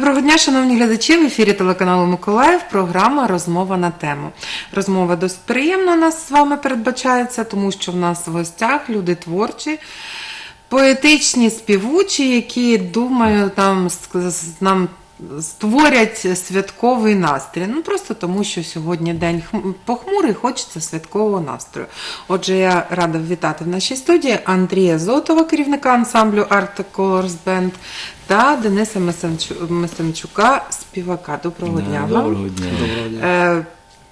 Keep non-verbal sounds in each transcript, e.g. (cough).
Доброго дня, шановні глядачі. В ефірі телеканалу Миколаїв. Програма Розмова на тему. Розмова досить приємна у нас з вами передбачається, тому що в нас в гостях люди творчі, поетичні, співучі, які думаю, там нам створять святковий настрій. Ну просто тому, що сьогодні день хм- похмурий, хочеться святкового настрою. Отже, я рада вітати в нашій студії Андрія Зотова, керівника ансамблю Art Colors Band, та Дениса Месенчука, співака. Доброго дня вам. Доброго дня. Е,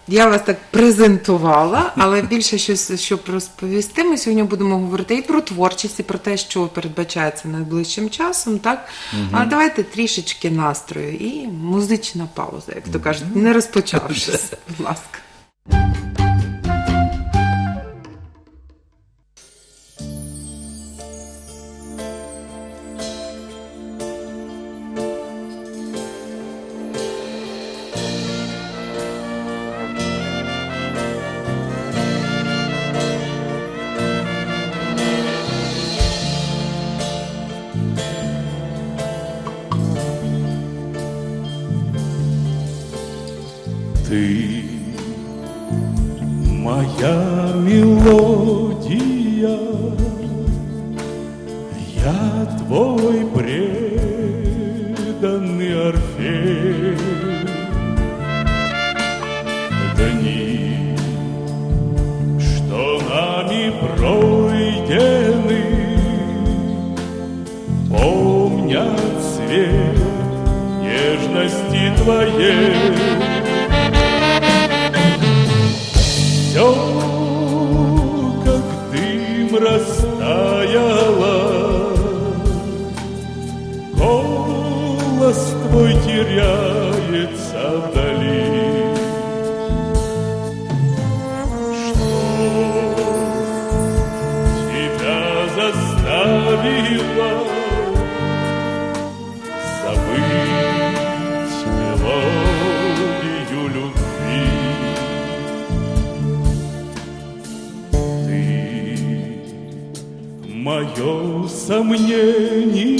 я вас так презентувала, але більше щось, щоб розповісти. Ми сьогодні будемо говорити і про творчість, і про те, що передбачається найближчим часом. Так? А давайте трішечки настрою і музична пауза, як то кажуть, не розпочавшись. Будь ласка. Ты моя мелодия, я твой преданный Орфей. Дни, что нами пройдены, помнят цвет нежности твоей. Теряется вдали. Что тебя заставило забыть мелодию любви? Ты мое сомнение,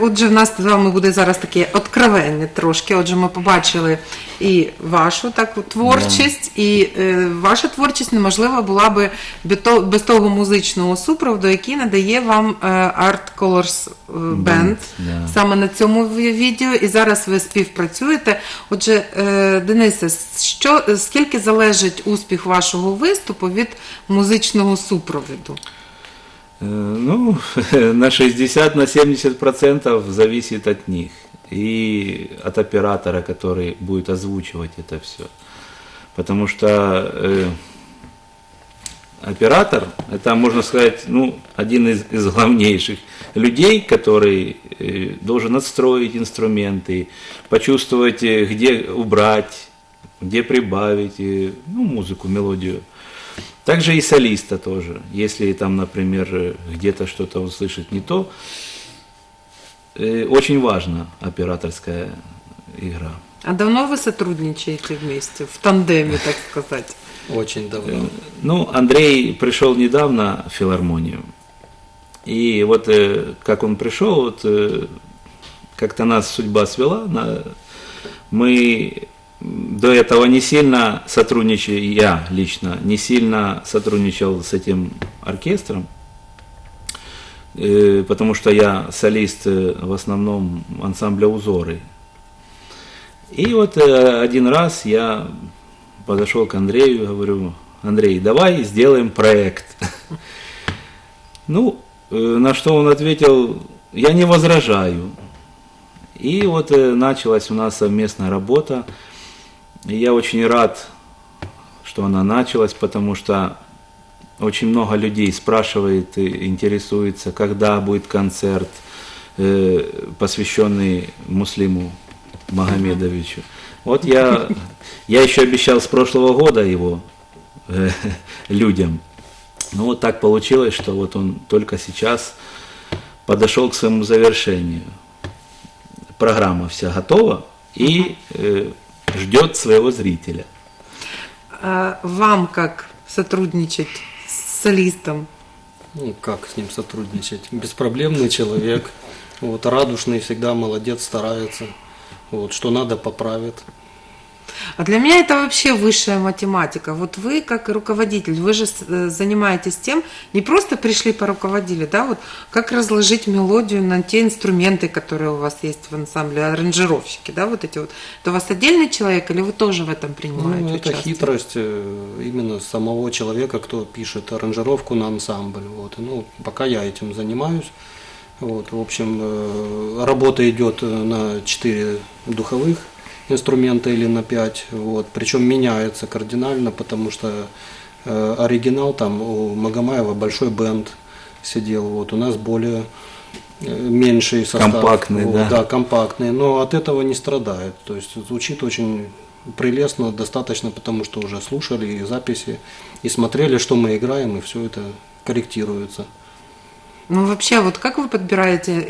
отже, в нас з вами буде зараз таке откровення трошки. Отже, ми побачили і вашу таку творчість, і е, ваша творчість неможлива була би без того, без того музичного супроводу, який надає вам е, Art Colors е, Band да. саме на цьому ві- відео. І зараз ви співпрацюєте. Отже, е, Денисе, що скільки залежить успіх вашого виступу від музичного супроводу? Э, Ну, (laughs) на 60 на 70 процентов зависит от них и от оператора, который будет озвучивать это все. Потому что э, оператор, это, можно сказать, ну, один из, из главнейших людей, который э, должен отстроить инструменты, почувствовать, э, где убрать, где прибавить, э, ну, музыку, мелодию. Также и солиста тоже. Если там, например, э, где-то что-то услышать не то, э, очень важна операторская игра. А давно вы сотрудничаете вместе, в тандеме, так сказать? (laughs) Очень давно. Ну, Андрей пришел недавно в филармонию. И вот э, как он пришел, вот э, как-то нас судьба свела. мы до этого не сильно сотрудничали, я лично не сильно сотрудничал с этим оркестром, э, потому что я солист э, в основном ансамбля «Узоры». И вот э, один раз я подошел к Андрею говорю, Андрей, давай сделаем проект. (laughs) Ну, на что он ответил, я не возражаю. И вот началась у нас совместная работа. И я очень рад, что она началась, потому что очень много людей спрашивает, и интересуется, когда будет концерт, э, посвященный Муслиму Магомедовичу. Вот я, я еще обещал с прошлого года его э, людям. Ну вот так получилось, что вот он только сейчас подошел к своему завершению. Программа вся готова и э, ждет своего зрителя. А вам как сотрудничать с солистом? Ну, как с ним сотрудничать? Беспроблемный человек. Вот, радушный, всегда молодец, старается. Вот, что надо, поправит. А для меня это вообще высшая математика. Вот вы, как руководитель, вы же э, занимаетесь тем, не просто пришли поруководили, да, вот как разложить мелодию на те инструменты, которые у вас есть в ансамбле, аранжировщики, да, вот эти вот. Это у вас отдельный человек или вы тоже в этом принимаете Ну, это участие? хитрость э, именно самого человека, кто пишет аранжировку на ансамбль. Вот. Ну, пока я этим занимаюсь. Вот, в общем, э, работа идет на 4 духовых инструмента или на 5. Вот. Причем меняется кардинально, потому что э, оригинал там у Магомаева большой бенд сидел. Вот. У нас более э, меньший состав. Компактный, Вот, да. да, компактный, но от этого не страдает. То есть звучит очень прелестно, достаточно, потому что уже слушали и записи, и смотрели, что мы играем, и все это корректируется. Ну, вообще, вот как вы подбираете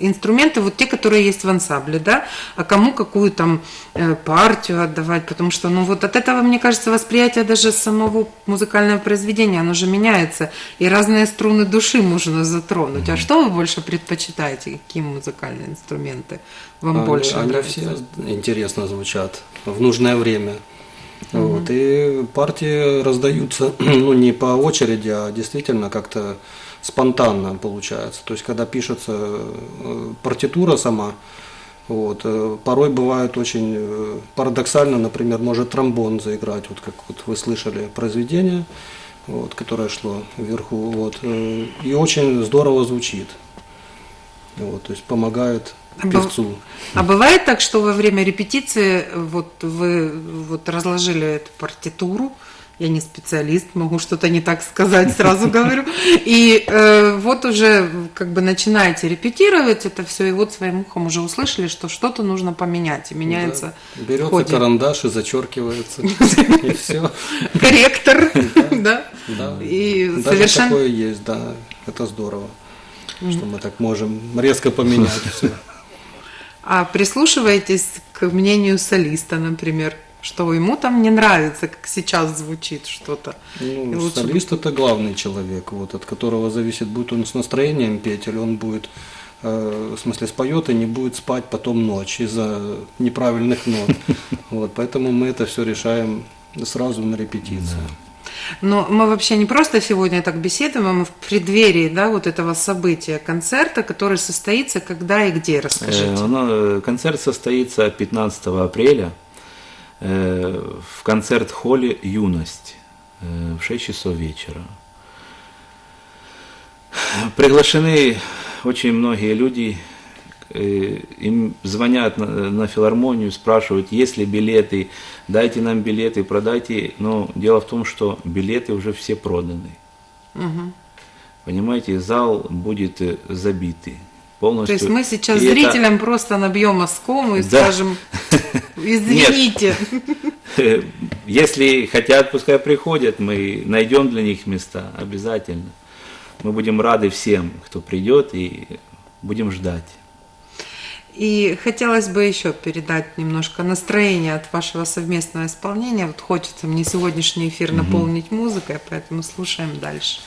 инструменты, вот те, которые есть в ансамбле, да, а кому какую там э, партию отдавать, потому что, ну, вот от этого, мне кажется, восприятие даже самого музыкального произведения, оно же меняется, и разные струны души можно затронуть. А что вы больше предпочитаете, какие музыкальные инструменты вам Они- больше они нравятся? все интересно звучат в нужное время. Вот, и партии раздаются (clears throat) ну, не по очереди, а действительно как-то спонтанно получается. То есть, когда пишется э, партитура сама, вот, э, порой бывает очень э, парадоксально, например, может тромбон заиграть, вот как вот вы слышали произведение, вот, которое шло вверху, вот, и очень здорово звучит. Вот, то есть помогает А певцу. А бывает так, что во время репетиции вот вы вот разложили эту партитуру, я не специалист, могу что-то не так сказать, сразу говорю, и э, вот уже как бы начинаете репетировать это все, и вот своим ухом уже услышали, что что-то нужно поменять, и меняется Да. Берется ходе. карандаш и зачеркивается. (laughs) И все. корректор, да, Да. и совершенно... такое есть, да. Это здорово. Что мы так можем резко поменять все. А прислушиваетесь к мнению солиста, например, что ему там не нравится, как сейчас звучит что-то. И Ну, лучше бы- солист это главный человек, вот, от которого зависит, будет он с настроением петь, или он будет э, в смысле споет и не будет спать потом ночь из-за неправильных нот. (laughs) Вот, поэтому мы это все решаем сразу на репетиции. Но мы вообще не просто сегодня так беседуем, а мы в преддверии да, вот этого события, концерта, который состоится когда и где, расскажите. Э, э, концерт состоится 15 апреля в концерт-холле «Юность» э, в 6 часов вечера. Приглашены очень многие люди, э, им звонят на, филармонию, спрашивают, есть ли билеты, дайте нам билеты, продайте. Но дело в том, что билеты уже все проданы. Понимаете, зал будет э, забитый То полностью. есть мы сейчас И это- зрителям просто набьем оскому и Да. скажем, (laughs) извините. Э, Если хотят, пускай приходят, мы найдем для них места, обязательно. Мы будем рады всем, кто придет, и будем ждать. И хотелось бы еще передать немножко настроение от вашего совместного исполнения. Вот хочется мне сегодняшний эфир наполнить музыкой, поэтому слушаем дальше.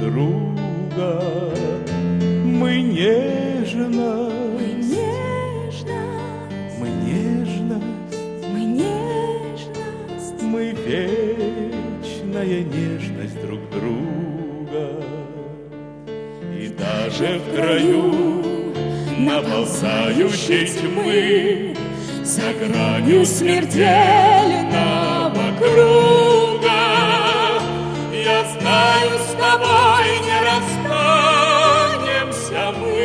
Друга. Мы нежно, мы нежно, мы нежность, мы нежность. мы вечная нежность друг друга. И даже в краю наползающей тьмы за гранью смертельного знаю, с тобой не расстанемся мы.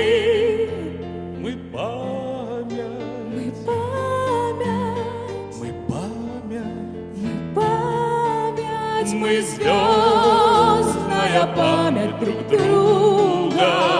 Мы память, Мы память, мы память, мы память, мы звездная память друг друга.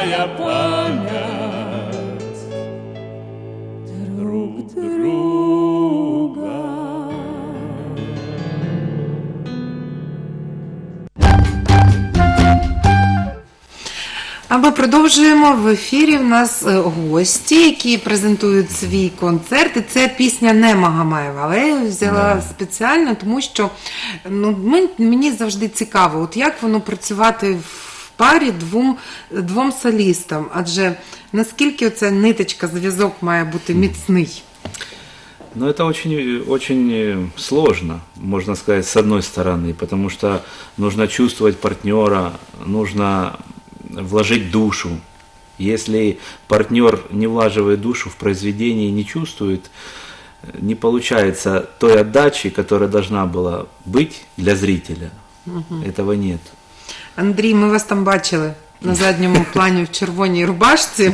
Звездная память друг друга. А ми продовжуємо в ефірі. В нас е, гості, які презентують свій концерт. І це пісня не Магомаєва, але я її взяла спеціально, тому що ну, мені завжди цікаво, от як воно працювати в парі двом, двом солістам. Адже наскільки оця ниточка, зв'язок має бути міцний? Но это очень, очень э, сложно, можно сказать, с одной стороны, потому что нужно чувствовать партнера, нужно вложить душу. Если партнер не влаживает душу в произведение и не чувствует, э, не получается той отдачи, которая должна была быть для зрителя. Этого нет. Андрій, ми вас там бачили на задньому (laughs) плані в червоній рубашці.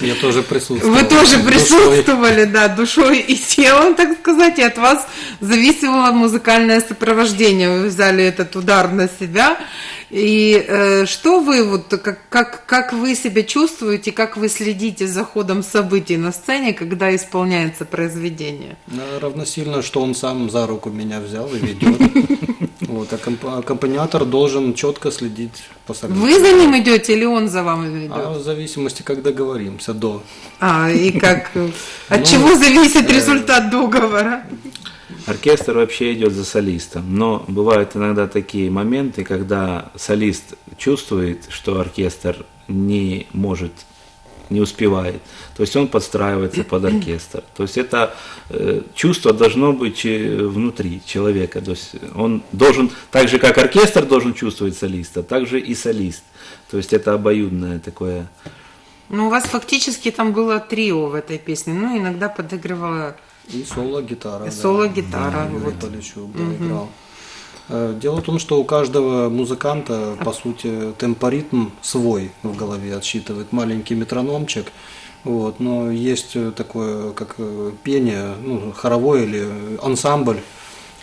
Я тоже присутствовал. Вы тоже Душой. присутствовали, да, душой и телом, так сказать, и от вас зависело музыкальное сопровождение. Вы взяли этот удар на себя. И э, что вы, вот, как, как, как вы себя чувствуете, как вы следите за ходом событий на сцене, когда исполняется произведение? Э, Равносильно, что он сам за руку меня взял и ведет. (laughs) Вот, а комп- аккомпаниатор должен четко следить по событиям. Вы за ним идете или он за вами А ведет? в зависимости, как договоримся, до. А, и как, (laughs) э, от Ну, чего зависит результат договора? Оркестр вообще идет за солистом, но бывают иногда такие моменты, когда солист чувствует, что оркестр не может, не успевает. То есть он подстраивается под оркестр. То есть это э, чувство должно быть внутри человека. То есть он должен, так же как оркестр должен чувствовать солиста, так же и солист. То есть это обоюдное такое. Ну, у вас фактически там было трио в этой песне, ну, иногда подыгрывала И соло-гитара. И соло-гитара, Да, Юрий вот. Полищук, да, играл. Э, Дело в том, что у каждого музыканта, по сути, темпоритм свой в голове отсчитывает, маленький метрономчик. Вот, но есть э, такое, как э, пение, ну, хоровой или ансамбль,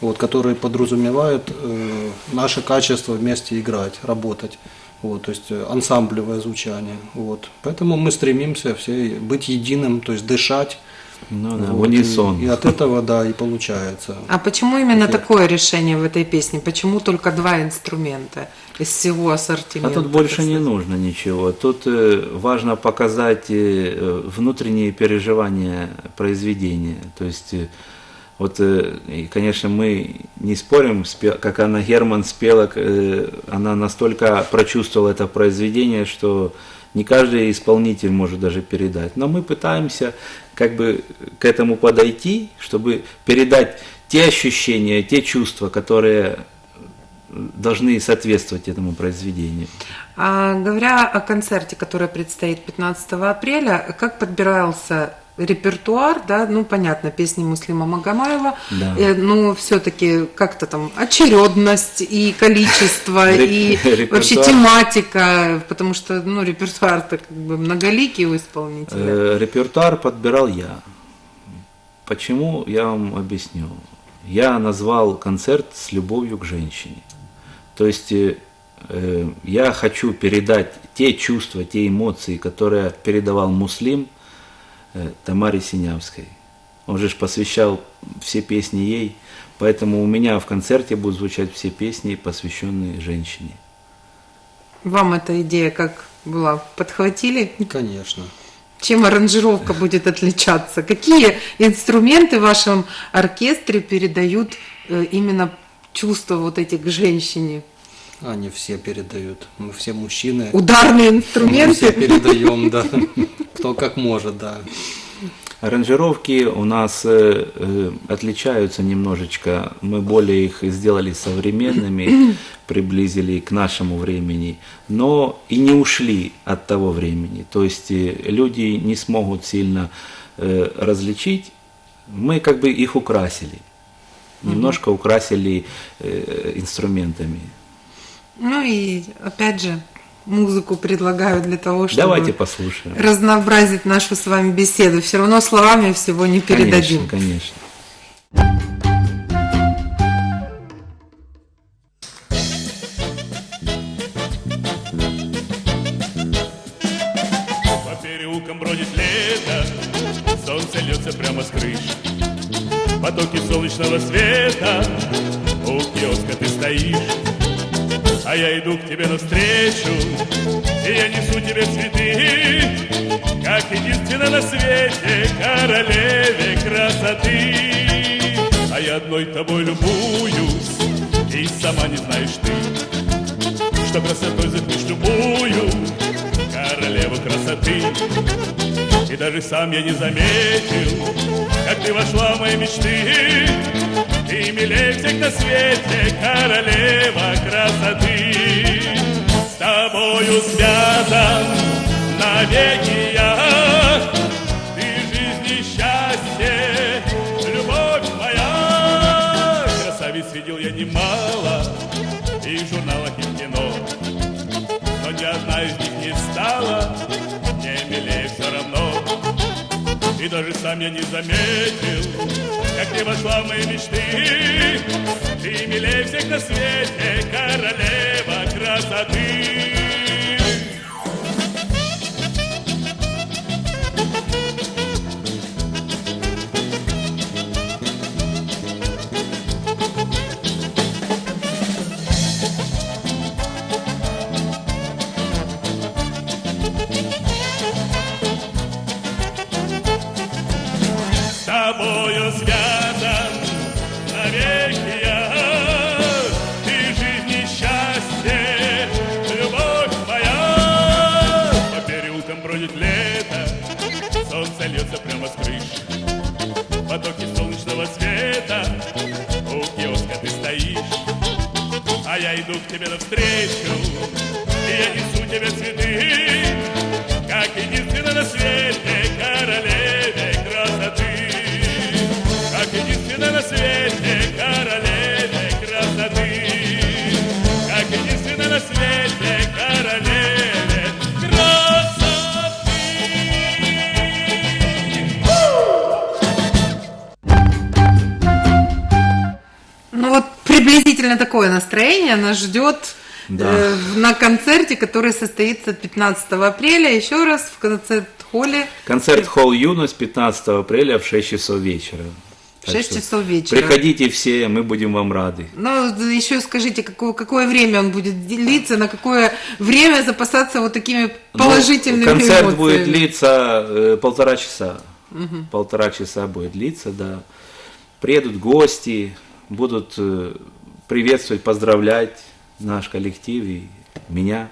вот, который подразумевает э, наше качество вместе играть, работать. Вот, то есть ансамблевое звучание. Вот. Поэтому мы стремимся все быть единым, то есть дышать. Ну, да, Вот, унисон. И, и от этого, да, и получается. А почему именно Такие. такое решение в этой песне? Почему только два инструмента из всего А ассортимента? тут больше не нужно ничего. Тут э, важно показать э, внутренние переживания произведения. То есть, э, вот, э, и, конечно, мы не спорим, как Анна Герман спела, э, она настолько прочувствовала это произведение, что не каждый исполнитель может даже передать. Но мы пытаемся как бы к этому подойти, чтобы передать те ощущения, те чувства, которые должны соответствовать этому произведению. А говоря о концерте, который предстоит 15 апреля, как подбирался репертуар, да, ну понятно, песни Муслима Магомаева, Да. э, но все-таки как-то там очередность и количество, (laughs) и вообще тематика, потому что ну, репертуар-то как бы многоликий у исполнителя. Э, Репертуар подбирал я. Почему, я вам объясню. Я назвал концерт с любовью к женщине. То есть э, э, я хочу передать те чувства, те эмоции, которые передавал Муслим Тамаре Синявской. Он же посвящал все песни ей, поэтому у меня в концерте будут звучать все песни, посвященные женщине. Вам эта идея как была? Подхватили? Конечно. Чем аранжировка будет отличаться? Какие инструменты в вашем оркестре передают э, именно чувства вот эти к женщине? Они все передают. Мы все мужчины. Ударные Мы все инструменты? передаем, да. Кто как может, да. Аранжировки у нас э, э, отличаются немножечко. Мы более их сделали современными, (clears throat) приблизили к нашему времени, но и не ушли от того времени. То есть э, люди не смогут сильно э, различить. Мы как бы их украсили. Немножко украсили э, инструментами. Ну и опять же, музыку предлагаю для того, чтобы Давайте послушаем. разнообразить нашу с вами беседу. Все равно словами всего не передадим. Конечно, конечно. По переулкам бродит лето, солнце льется прямо с крыш. Потоки солнечного света, тебе навстречу, и я несу тебе цветы, как единственная на свете королеве красоты. А я одной тобой любуюсь, и сама не знаешь ты, что красотой затмишь любую королеву красоты. И даже сам я не заметил, как ты вошла в мои мечты. Ты милее всех на свете, королева красоты. Навеки я. Ты жизнь и счастье, любовь моя. Красавиц видел я немало, и в журналах, и в кино. Но ни одна из них не стала мне милее все равно. И даже сам я не заметил, как ты вошла в мои мечты. Ты милее всех на свете, королева красоты. Иду к тебе навстречу, и я несу тебе цветы, как единственная на свете королеве красоты. Как единственная на свете королеве красоты. Как единственная на свете королеве красоты. Ну вот приблизительно такое настроение нас ждет Да. э, на концерте, который состоится 15 апреля, еще раз в концерт-холле Концерт Холл Юность 15 апреля в 6 часов вечера. в Так 6 что часов вечера. Приходите все, мы будем вам рады. Ну, еще скажите, какое, какое время он будет длиться, на какое время запасаться вот такими положительными Ну, концерт эмоциями? будет длиться э, полтора часа. Полтора часа будет длиться, да. Приедут гости, будут э, приветствовать, поздравлять наш коллектив и меня.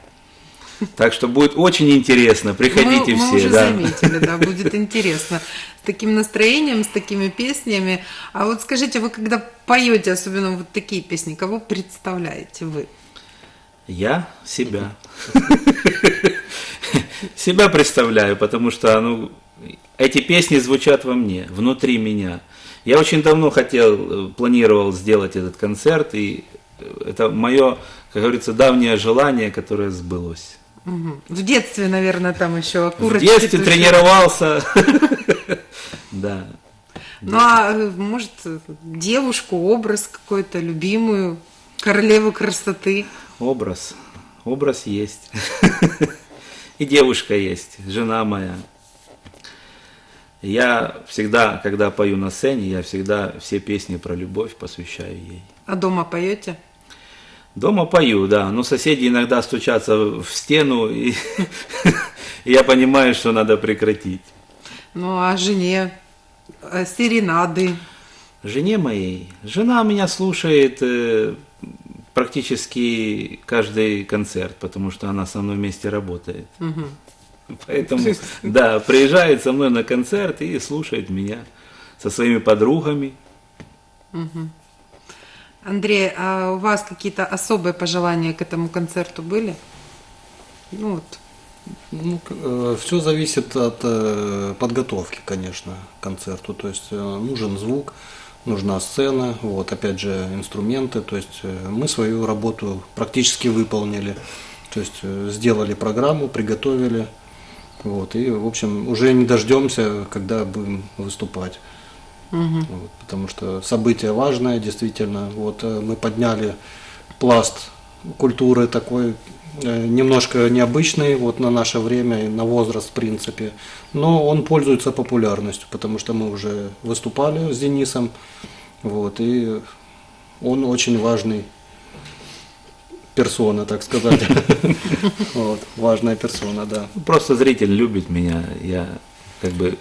Так что будет очень интересно. Приходите мы, мы все. уже да. заметили, да, (laughs) будет интересно. С таким настроением, с такими песнями. А вот скажите, вы когда поете, особенно вот такие песни, кого представляете вы? Я себя. (laughs) Себя представляю, потому что ну, эти песни звучат во мне, внутри меня. Я очень давно хотел, э, планировал сделать этот концерт, и э, это мое, как говорится, давнее желание, которое сбылось. В детстве, наверное, там еще В окурочки. детстве тушили. тренировался. (laughs) Да. Ну, а э, может, девушку, образ какой-то, любимую, королеву красоты. Образ. Образ есть. (laughs) И девушка есть, жена моя. Я всегда, когда пою на сцене, я всегда все песни про любовь посвящаю ей. А дома поете? Дома пою, да, но соседи иногда стучатся в стену, и (laughs) я понимаю, что надо прекратить. Ну, а жене? э, Серенады. Жене моей, жена меня слушает э, практически каждый концерт, потому что она со мной вместе работает. (laughs) Поэтому, да, приезжает со мной на концерт и слушает меня со своими подругами. Андрей, а у вас какие-то особые пожелания к этому концерту были? Ну вот, Ну, все зависит от э, подготовки, конечно, к концерту. То есть э, нужен звук, нужна сцена, вот, опять же, инструменты. То есть э, мы свою работу практически выполнили. То есть э, сделали программу, приготовили. Вот, и, в общем, уже не дождемся, когда будем выступать. Вот, потому что событие важное, действительно. Вот э, мы подняли пласт культуры такой э, немножко необычный вот на наше время и на возраст в принципе, но он пользуется популярностью, потому что мы уже выступали с Денисом, вот и он очень важный персона, так сказать, (laughs) вот важная персона, да. Просто зритель любит меня. Я как бы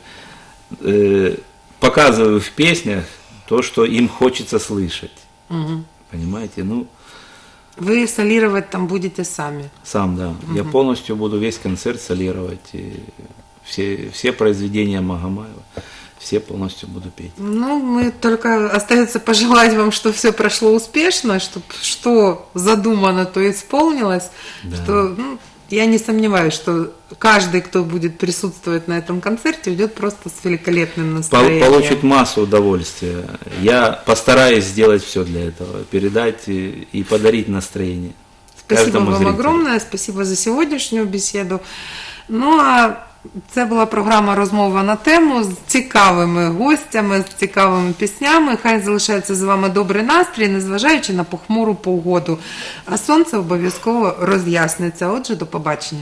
э, показываю в песнях то, что им хочется слышать. Понимаете? Ну, вы солировать там будете сами. сам, да. Я полностью буду весь концерт солировать. И все, все произведения Магомаева, все полностью буду петь. Ну, мы только остается пожелать вам, чтобы все прошло успешно, чтобы что задумано, то исполнилось. Что, ну, я не сомневаюсь, что каждый, кто будет присутствовать на этом концерте, уйдет просто с великолепным настроением. Получит массу удовольствия. Я постараюсь сделать все для этого, передать и, и подарить настроение. Спасибо вам зрителю. огромное, спасибо за сьогоднішню бесіду. Ну а це була програма розмова на тему з цікавими гостями, з цікавими піснями. Хай залишається з вами добрий настрій, незважаючи на похмуру погоду. А сонце обов'язково роз'ясниться. Отже, до побачення.